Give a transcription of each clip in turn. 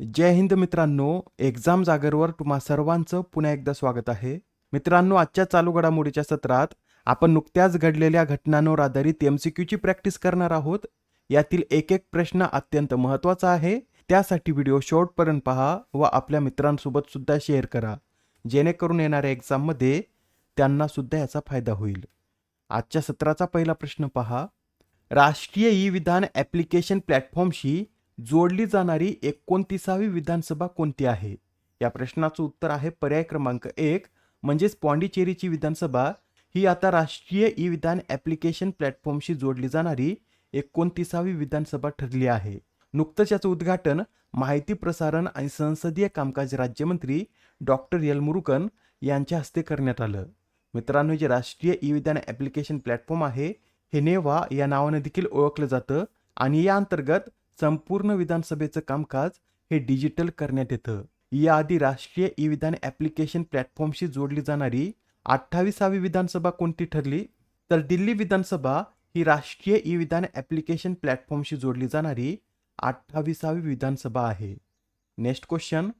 जय हिंद मित्रांनो एक्झाम जागरवर तुम्हा सर्वांचं पुन्हा एकदा स्वागत आहे. मित्रांनो आजच्या चालू घडामोडीच्या सत्रात आपण नुकत्याच घडलेल्या घटनांवर आधारित एमसीक्यूची प्रॅक्टिस करणार आहोत. यातील एक एक प्रश्न अत्यंत महत्त्वाचा आहे. त्यासाठी व्हिडिओ शॉर्टपर्यंत पहा व आपल्या मित्रांसोबत सुद्धा शेअर करा. जेणेकरून येणाऱ्या एक्झाममध्ये त्यांना सुद्धा याचा फायदा होईल. आजच्या सत्राचा पहिला प्रश्न पहा. राष्ट्रीय ई विधान ॲप्लिकेशन प्लॅटफॉर्मशी जोडली जाणारी एकोणतीसावी विधानसभा कोणती आहे? या प्रश्नाचं उत्तर आहे पर्याय क्रमांक एक म्हणजेच पॉंडिचेरीची विधानसभा. ही आता राष्ट्रीय ई विधान ॲप्लिकेशन प्लॅटफॉर्मशी जोडली जाणारी एकोणतीसावी विधानसभा ठरली आहे. नुकतंच याचं उद्घाटन माहिती प्रसारण आणि संसदीय कामकाज राज्यमंत्री डॉक्टर एल मुरुकन यांच्या हस्ते करण्यात आलं. मित्रांनो जे राष्ट्रीय ई विधान ॲप्लिकेशन प्लॅटफॉर्म आहे हे नेवा या नावाने देखील ओळखलं जातं आणि या अंतर्गत संपूर्ण विधानसभेचं कामकाज हे डिजिटल करण्यात येतं. याआधी राष्ट्रीय ई विधान ॲप्लिकेशन प्लॅटफॉर्मशी जोडली जाणारी अठ्ठावीसावी विधानसभा कोणती ठरली? तर दिल्ली विधानसभा ही राष्ट्रीय ई विधान ॲप्लिकेशन प्लॅटफॉर्मशी जोडली जाणारी अठ्ठावीसावी विधानसभा आहे. Next question.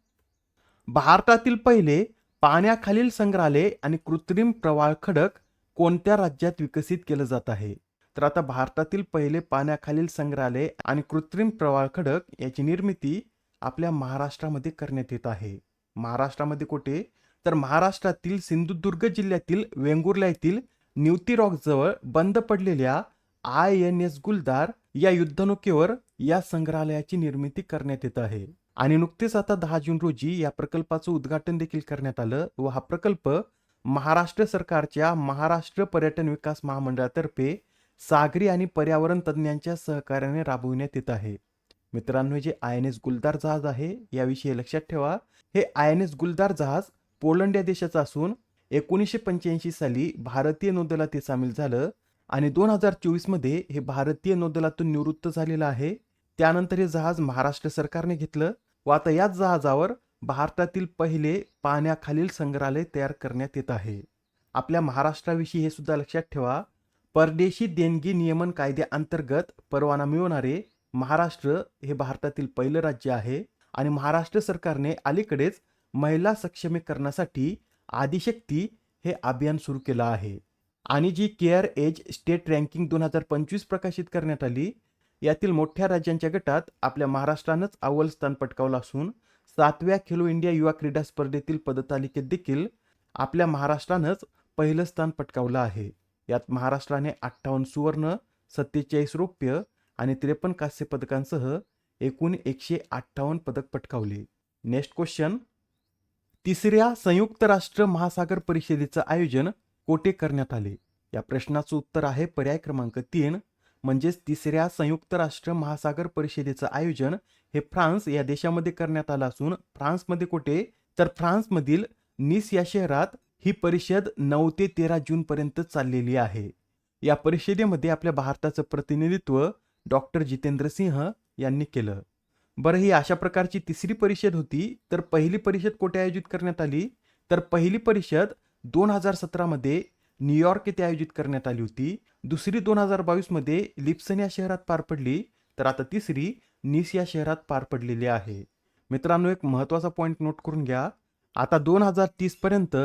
भारतातील पहिले पाण्याखालील संग्रहालय आणि कृत्रिम प्रवाळ खडक कोणत्या राज्यात विकसित केलं जात आहे? तर आता भारतातील पहिले पाण्याखालील संग्रहालय आणि कृत्रिम प्रवाळ खडक याची निर्मिती आपल्या महाराष्ट्रामध्ये करण्यात येत आहे. महाराष्ट्रामध्ये कुठे? तर महाराष्ट्रातील सिंधुदुर्ग जिल्ह्यातील वेंगुर्ला येथील न्यूती जवळ बंद पडलेल्या आय एन एस गुलदार या युद्धनौकेवर या संग्रहालयाची निर्मिती करण्यात येत आहे. आणि नुकतेच आता दहा जून रोजी या प्रकल्पाचं उद्घाटन देखील करण्यात आलं व हा प्रकल्प महाराष्ट्र सरकारच्या महाराष्ट्र पर्यटन विकास महामंडळातर्फे सागरी आणि पर्यावरण तज्ज्ञांच्या सहकार्याने राबविण्यात येत आहे. मित्रांनो जे आय एन एस गुलदार जहाज आहे याविषयी लक्षात ठेवा. हे आय एन एस गुलदार जहाज पोलंड या देशाचं असून एकोणीसशे पंच्याऐंशी साली भारतीय नौदलात ते सामील झालं आणि दोन हजार चोवीसमध्ये हे भारतीय नौदलातून निवृत्त झालेलं आहे. त्यानंतर हे जहाज महाराष्ट्र सरकारने घेतलं व आता याच जहाजावर भारतातील पहिले पाण्याखालील संग्रहालय तयार करण्यात येत आहे. आपल्या महाराष्ट्राविषयी हे सुद्धा लक्षात ठेवा. परदेशी देणगी नियमन कायद्याअंतर्गत परवाना मिळवणारे महाराष्ट्र हे भारतातील पहिलं राज्य आहे आणि महाराष्ट्र सरकारने अलीकडेच महिला सक्षमीकरणासाठी आदिशक्ती हे अभियान सुरू केलं आहे. आणि G care edge state ranking दोन हजार पंचवीस प्रकाशित करण्यात आली यातील मोठ्या राज्यांच्या गटात आपल्या महाराष्ट्रानंच अव्वल स्थान पटकावलं असून सातव्या खेलो इंडिया युवा क्रीडा स्पर्धेतील पदतालिकेत देखील आपल्या महाराष्ट्रानंच पहिलं स्थान पटकावलं आहे. यात महाराष्ट्राने अठ्ठावन्न सुवर्ण सत्तेचाळीस रौप्य आणि त्रेपन्न कांस्य पदकांसह एकूण एकशे अठ्ठावन्न पदक पटकावले. नेक्स्ट क्वेश्चन तिसऱ्या संयुक्त राष्ट्र महासागर परिषदेचं आयोजन कोठे करण्यात आले? या प्रश्नाचं उत्तर आहे पर्याय क्रमांक तीन म्हणजेच तिसऱ्या संयुक्त राष्ट्र महासागर परिषदेचं आयोजन हे फ्रान्स या देशामध्ये करण्यात आलं असून फ्रान्समध्ये कुठे? तर फ्रान्समधील निस या शहरात ही परिषद नऊ ते तेरा जूनपर्यंत चाललेली आहे. या परिषदेमध्ये आपल्या भारताचं प्रतिनिधित्व डॉक्टर जितेंद्र सिंह यांनी केलं. बरं ही अशा प्रकारची तिसरी परिषद होती. तर पहिली परिषद कुठे आयोजित करण्यात आली? तर पहिली परिषद दोन हजार सतरामध्ये न्यूयॉर्क येथे आयोजित करण्यात आली होती. दुसरी दोन हजार बावीसमध्ये लिप्सन या शहरात पार पडली. तर आता तिसरी निस या शहरात पार पडलेली आहे. मित्रांनो एक महत्त्वाचा पॉईंट नोट करून घ्या. आता दोन हजार तीसपर्यंत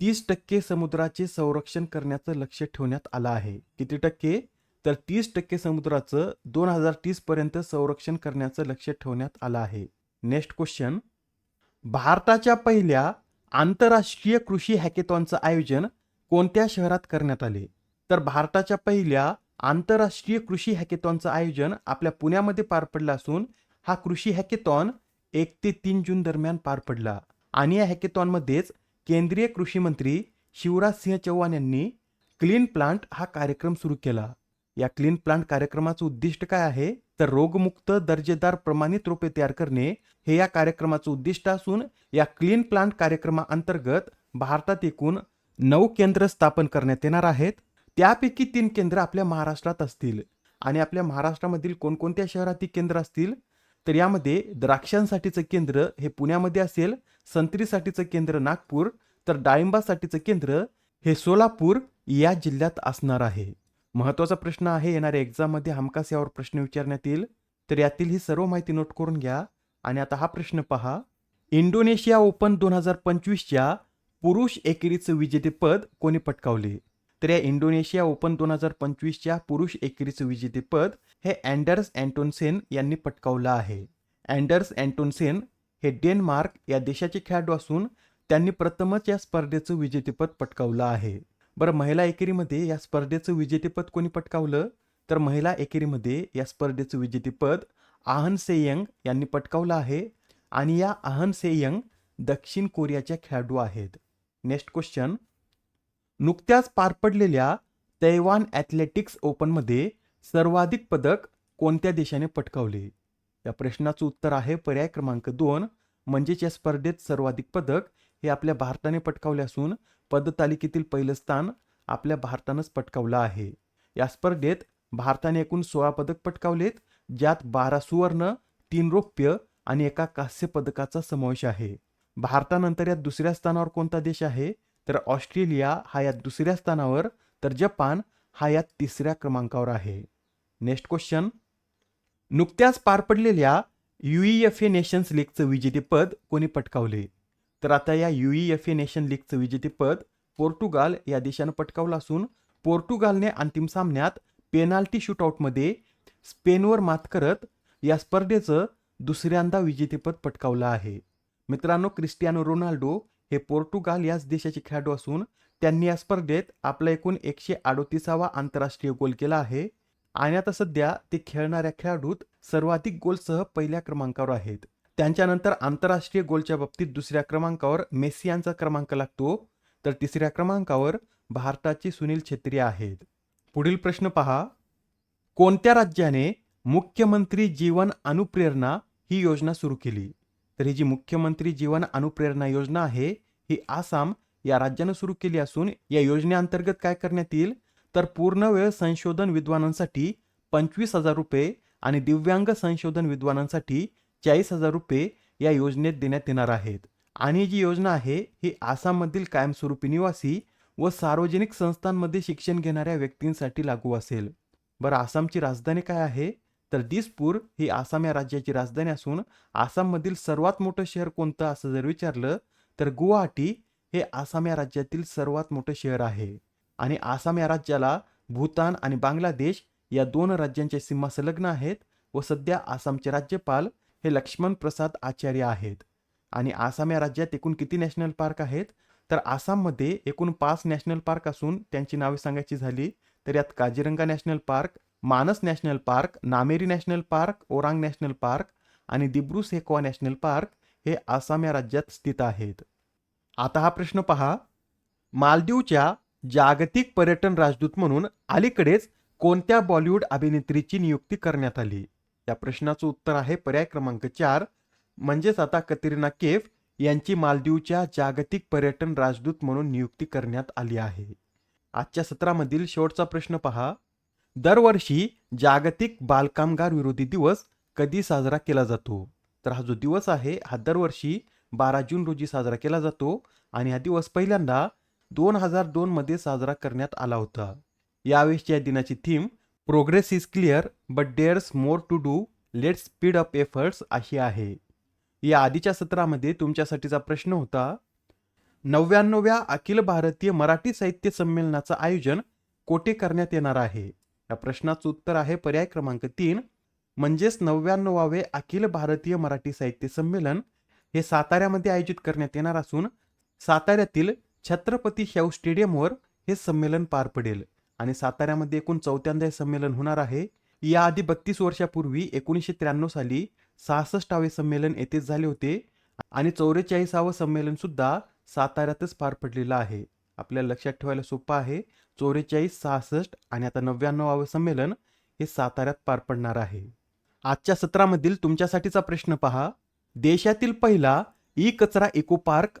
तीस टक्के समुद्राचे संरक्षण करण्याचं लक्ष ठेवण्यात आलं आहे. किती टक्के? तर तीस टक्के समुद्राचं दोन हजार तीसपर्यंत संरक्षण करण्याचं लक्ष ठेवण्यात आलं आहे. Next question. भारताच्या पहिल्या आंतरराष्ट्रीय कृषी हॅकेथॉनचं आयोजन कोणत्या शहरात करण्यात आले? तर भारताच्या पहिल्या आंतरराष्ट्रीय कृषी हॅकेथॉनचं आयोजन आपल्या पुण्यामध्ये पार पडलं असून हा कृषी हॅकेथॉन एक ते तीन जून दरम्यान पार पडला. आणि या हॅकेथॉनमध्येच केंद्रीय कृषी मंत्री शिवराज सिंह चौहान यांनी क्लीन प्लांट हा कार्यक्रम सुरू केला. या क्लीन प्लांट कार्यक्रमाचं उद्दिष्ट काय आहे? तर रोगमुक्त दर्जेदार प्रमाणित रोपे तयार करणे हे या कार्यक्रमाचं उद्दिष्ट असून या क्लीन प्लांट कार्यक्रमाअंतर्गत भारतात एकूण नऊ केंद्र स्थापन करण्यात येणार आहेत. त्यापैकी तीन केंद्र आपल्या महाराष्ट्रात असतील आणि आपल्या महाराष्ट्रामधील कोणकोणत्या शहरात ती केंद्र असतील? तर यामध्ये द्राक्षांसाठीचं केंद्र हे पुण्यामध्ये असेल संत्रीसाठीचं केंद्र नागपूर तर डाळिंबासाठीचं केंद्र हे सोलापूर या जिल्ह्यात असणार आहे. महत्त्वाचा प्रश्न आहे येणाऱ्या एक्झाममध्ये हमखास यावर प्रश्न विचारण्यात येईल. तर यातील ही सर्व माहिती नोट करून घ्या. आणि आता हा प्रश्न पहा. इंडोनेशिया ओपन दोन हजार पंचवीसच्या पुरुष एकेरीचं विजेतेपद कोणी पटकावले? तर या इंडोनेशिया ओपन दोन हजार पंचवीसच्या पुरुष एकेरीचं विजेतेपद हे अँडर्स अँटोनसेन यांनी पटकावलं आहे. अँडर्स अँटोनसेन हे डेन्मार्क या देशाचे खेळाडू असून त्यांनी प्रथमच या स्पर्धेचं विजेतेपद पटकावलं आहे. बरं महिला एकेरीमध्ये या स्पर्धेचं विजेतेपद कोणी पटकावलं? तर महिला एकेरीमध्ये या स्पर्धेचं विजेतेपद आहन सेयंग यांनी पटकावलं आहे आणि या आहन सेयंग दक्षिण कोरियाच्या खेळाडू आहेत. Next question. नुकत्याच पार पडलेल्या तैवान ॲथलेटिक्स ओपनमध्ये सर्वाधिक पदक कोणत्या देशाने पटकावले? या प्रश्नाचं उत्तर आहे पर्याय क्रमांक दोन म्हणजेच या स्पर्धेत सर्वाधिक पदक हे आपल्या भारताने पटकावले असून पदतालिकेतील पहिलं स्थान आपल्या भारतानंच पटकावलं आहे. या स्पर्धेत भारताने एकूण सोळा पदक पटकावलेत ज्यात बारा सुवर्ण तीन रौप्य आणि एका कांस्य पदकाचा समावेश आहे. भारतानंतर यात दुसऱ्या स्थानावर कोणता देश आहे? तर ऑस्ट्रेलिया हा यात दुसऱ्या स्थानावर तर जपान हा यात तिसऱ्या क्रमांकावर आहे. Next question. नुकत्याच पार पडलेल्या युईएफ ए नेशन्स लीगचं विजेतेपद कोणी पटकावले? तर आता या युईएफ ए नेशन लीगचं विजेतेपद पोर्तुगाल या देशानं पटकावलं असून पोर्तुगालने अंतिम सामन्यात पेनाल्टी शूटआउटमध्ये स्पेनवर मात करत या स्पर्धेचं दुसऱ्यांदा विजेतेपद पटकावलं आहे. मित्रांनो क्रिस्टियानो रोनाल्डो हे पोर्तुगाल याच देशाचे खेळाडू असून त्यांनी या स्पर्धेत आपला एकूण एकशे अडोतीसावा आंतरराष्ट्रीय गोल केला आहे. आणि आता सध्या ते खेळणाऱ्या खेळाडूत सर्वाधिक गोलसह पहिल्या क्रमांकावर आहेत. त्यांच्यानंतर आंतरराष्ट्रीय गोलच्या बाबतीत दुसऱ्या क्रमांकावर मेसी यांचा क्रमांक लागतो. तर तिसऱ्या क्रमांकावर भारताचे सुनील छेत्री आहेत. पुढील प्रश्न पहा. कोणत्या राज्याने मुख्यमंत्री जीवन अनुप्रेरणा ही योजना सुरू केली? तर ही जी मुख्यमंत्री जीवन अनुप्रेरणा योजना आहे ही आसाम या राज्यानं सुरू केली असून या योजनेअंतर्गत काय करण्यात येईल? तर पूर्ण वेळ संशोधन विद्वानांसाठी पंचवीस हजार रुपये आणि दिव्यांग संशोधन विद्वानांसाठी चाळीस हजार रुपये या योजनेत देण्यात येणार आहेत. आणि जी योजना आहे ही आसाममधील कायमस्वरूपी निवासी व सार्वजनिक संस्थांमध्ये शिक्षण घेणाऱ्या व्यक्तींसाठी लागू असेल. बरं आसामची राजधानी काय आहे? तर दिसपूर ही आसाम या राज्याची राजधानी असून आसाममधील सर्वात मोठं शहर कोणतं असं जर विचारलं तर गुवाहाटी हे आसाम या राज्यातील सर्वात मोठं शहर आहे. आणि आसाम या राज्याला भूतान आणि बांगलादेश या दोन राज्यांच्या सीमा संलग्न आहेत व सध्या आसामचे राज्यपाल हे लक्ष्मण प्रसाद आचार्य आहेत. आणि आसाम या राज्यात एकूण किती नॅशनल पार्क आहेत? तर आसाममध्ये एकूण पाच नॅशनल पार्क असून त्यांची नावे सांगायची झाली तर यात Kaziranga national park Manas national park Nameri national park Orang national park आणि दिब्रू सेकवा नॅशनल पार्क हे आसाम या राज्यात स्थित आहेत. आता हा प्रश्न पहा. मालदीवच्या जागतिक पर्यटन राजदूत म्हणून अलीकडेच कोणत्या बॉलिवूड अभिनेत्रीची नियुक्ती करण्यात आली? या प्रश्नाचं उत्तर आहे पर्याय क्रमांक चार. म्हणजेच आता कतरिना केफ यांची मालदीवच्या जागतिक पर्यटन राजदूत म्हणून नियुक्ती करण्यात आली आहे. आजच्या सत्रामधील शेवटचा प्रश्न पहा. दरवर्षी जागतिक बालकामगार विरोधी दिवस कधी साजरा केला जातो? तर हा जो दिवस आहे हा दरवर्षी बारा जून रोजी साजरा केला जातो आणि हा दिवस पहिल्यांदा दोन हजार दोन मध्ये साजरा करण्यात आला होता. यावेळेसच्या दिनाची theme progress is clear but there's more to do let speed up efforts अशी आहे. या आधीच्या सत्रामध्ये तुमच्यासाठीचा प्रश्न होता नव्याण्णव्या अखिल भारतीय मराठी साहित्य संमेलनाचं आयोजन कोठे करण्यात येणार आहे? या प्रश्नाचं उत्तर आहे पर्याय क्रमांक तीन म्हणजेच नव्याण्णवावे अखिल भारतीय मराठी साहित्य संमेलन हे साताऱ्यामध्ये आयोजित करण्यात येणार असून साताऱ्यातील छत्रपती शाहू स्टेडियमवर हे संमेलन पार पडेल आणि साताऱ्यामध्ये एकूण चौथ्यांदा हे संमेलन होणार आहे. याआधी बत्तीस वर्षापूर्वी एकोणीसशे त्र्याण्णव साली सहासष्टावे संमेलन येथेच झाले होते आणि चौवेचाळीसावं संमेलन सुद्धा साताऱ्यातच पार पडलेलं आहे. आपल्याला लक्षात ठेवायला सोपं आहे. चौवेचाळीस सहासष्ट आणि आता नव्याण्णवावं संमेलन हे साताऱ्यात पार पडणार आहे. आजच्या सत्रामधील तुमच्यासाठीचा प्रश्न पहा. देशातील पहिला ई कचरा इको पार्क